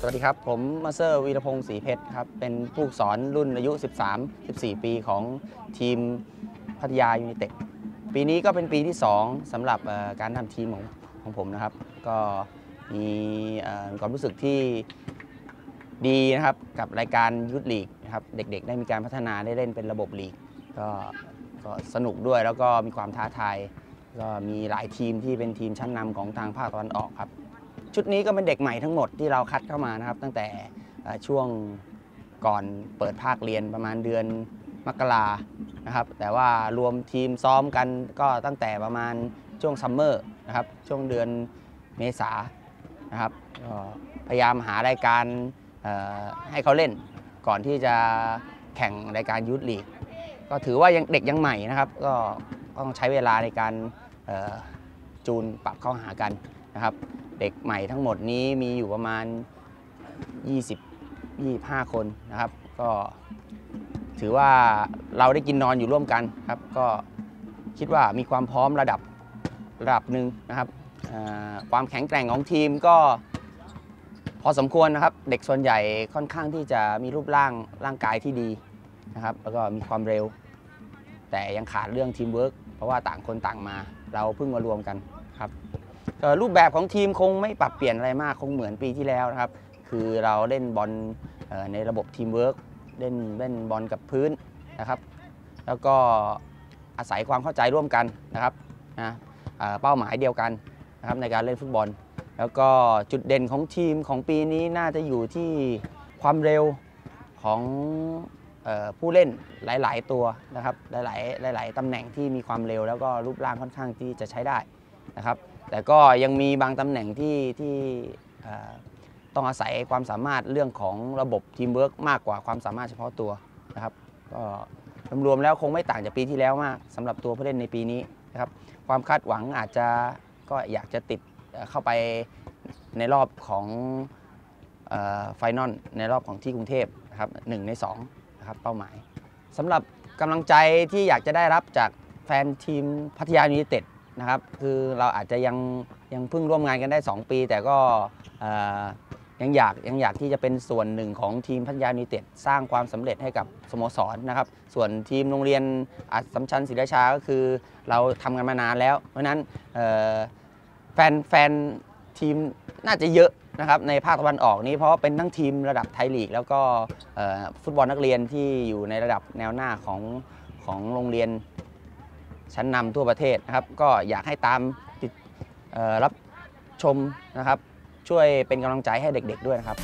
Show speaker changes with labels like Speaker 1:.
Speaker 1: สวัสดีครับ ผมมาเตอร์วีรพงศ์ศรีเพชรครับ เป็นผู้สอนรุ่นอายุ 13 14 ปีของทีมพัทยายูไนเต็ด ปีนี้ก็เป็นปีที่ 2สำหรับการทำทีมของของผมนะครับ ก็มีความรู้สึกที่ดีนะครับ กับรายการยุทธลีกนะครับ เด็กๆ ได้มีการพัฒนาได้เล่นเป็นระบบลีก ก็ก็สนุกด้วยแล้วก็มีความท้าทาย ก็มีหลายทีมที่เป็นทีมชั้นนำของทางภาคตะวันออกครับ ชุดนี้ก็เป็นเด็กใหม่ทั้งหมดที่เราคัดเข้ามานะครับ ตั้งแต่ช่วงก่อนเปิดภาคเรียนประมาณเดือนมกรานะครับ แต่ว่ารวมทีมซ้อมกันก็ตั้งแต่ประมาณช่วงซัมเมอร์นะครับช่วงเดือนเมษานะครับพยายามหารายการให้เขาเล่น ก่อนที่จะแข่งรายการยูทลีกก็ถือว่ายังเด็กยังใหม่นะครับ ก็ต้องใช้เวลาในการจูนปรับเข้าหากันนะครับ เด็กใหม่ทั้งหมดนี้มีอยู่ประมาณ 20 25 คนนะครับ ก็ถือว่าเราได้กินนอนอยู่ร่วมกันครับ ก็คิดว่ามีความพร้อมระดับระดับหนึ่งนะครับความแข็งแกร่งของทีมก็พอสมควรนะครับ เด็กส่วนใหญ่ค่อนข้างที่จะมีรูปร่างร่างกายที่ดีนะครับ แล้วก็มีความเร็ว แต่ยังขาดเรื่องทีมเวิร์กเพราะว่าต่างคนต่างมา เราเพิ่งมารวมกันครับ รูปแบบของทีมคงไม่ปรับเปลี่ยนอะไรมากคงเหมือนปีที่แล้วนะครับ คือเราเล่นบอลในระบบทีมเวิร์กเล่นเล่นบอลกับพื้นนะครับ แล้วก็อาศัยความเข้าใจร่วมกันนะครับนะเเป้าหมายเดียวกันนะครับในการเล่นฟุตบอล แล้วก็จุดเด่นของทีมของปีนี้น่าจะอยู่ที่ความเร็วของผู้เล่นหลาย ๆ ตัวนะครับหลาย ๆ หลาย ๆตำแหน่งที่มีความเร็ว แล้วก็รูปร่างค่อนข้างที่จะใช้ได้ นะครับ แต่ก็ยังมีบางตำแหน่งที่ที่ต้องอาศัยความสามารถเรื่องของระบบทีมเวิร์กมากกว่าความสามารถเฉพาะตัวนะครับ ก็รวมๆแล้วคงไม่ต่างจากปีที่แล้วมากสำหรับตัวผู้เล่นในปีนี้นะครับ ความคาดหวังอาจจะก็อยากจะติดเข้าไปในรอบของไฟนอลในรอบของที่กรุงเทพนะครับหนึ่งในสองนะครับเป้าหมายสำหรับกำลังใจที่อยากจะได้รับจากแฟนทีมพัทยายูไนเต็ด นะครับ คือเราอาจจะยังยังเพิ่งร่วมงานกันได้ 2 ปี แต่ก็ยังอยากยังอยากที่จะเป็นส่วนหนึ่งของทีมพัทยายูไนเต็ดสร้างความสำเร็จให้กับสโมสรนะครับ ส่วนทีมโรงเรียนอัสสัมชัญศรีราชาก็คือ เราทำกันมานานแล้ว เพราะฉะนั้นแฟนแฟนทีมน่าจะเยอะนะครับในภาคตะวันออกนี้เพราะเป็นทั้งทีมระดับไทยลีก แล้วก็ฟุตบอลนักเรียนที่อยู่ในระดับแนวหน้าของของโรงเรียน ชั้นนำทั่วประเทศนะครับ ก็อยากให้ตามติดรับชมนะครับ ช่วยเป็นกำลังใจให้เด็ก ๆ ด้วยนะครับ